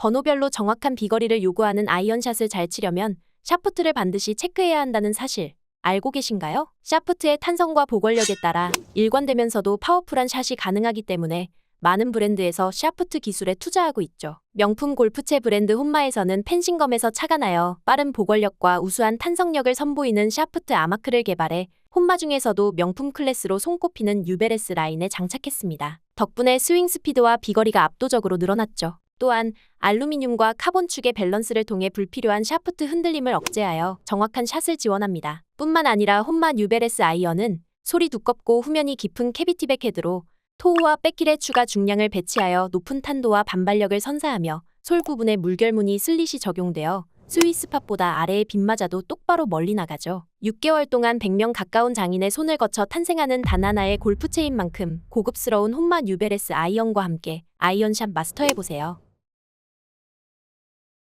번호별로 정확한 비거리를 요구하는 아이언샷을 잘 치려면 샤프트를 반드시 체크해야 한다는 사실 알고 계신가요? 샤프트의 탄성과 보궐력에 따라 일관되면서도 파워풀한 샷이 가능하기 때문에 많은 브랜드에서 샤프트 기술에 투자하고 있죠. 명품 골프채 브랜드 혼마에서는 펜싱검에서 차가 나여 빠른 보궐력과 우수한 탄성력을 선보이는 샤프트 아마크를 개발해 혼마 중에서도 명품 클래스로 손꼽히는 유베레스 라인에 장착했습니다. 덕분에 스윙 스피드와 비거리가 압도적으로 늘어났죠. 또한 알루미늄과 카본 축의 밸런스를 통해 불필요한 샤프트 흔들림을 억제하여 정확한 샷을 지원합니다. 뿐만 아니라 혼마 뉴베레스 아이언은 소리 두껍고 후면이 깊은 캐비티백 헤드로 토우와 백힐의 추가 중량을 배치하여 높은 탄도와 반발력을 선사하며 솔 부분에 물결무늬 슬릿이 적용되어 스위스팟보다 아래의 빗맞아도 똑바로 멀리 나가죠. 6개월 동안 100명 가까운 장인의 손을 거쳐 탄생하는 단 하나의 골프채인 만큼 고급스러운 혼마 뉴베레스 아이언과 함께 아이언샷 마스터해보세요.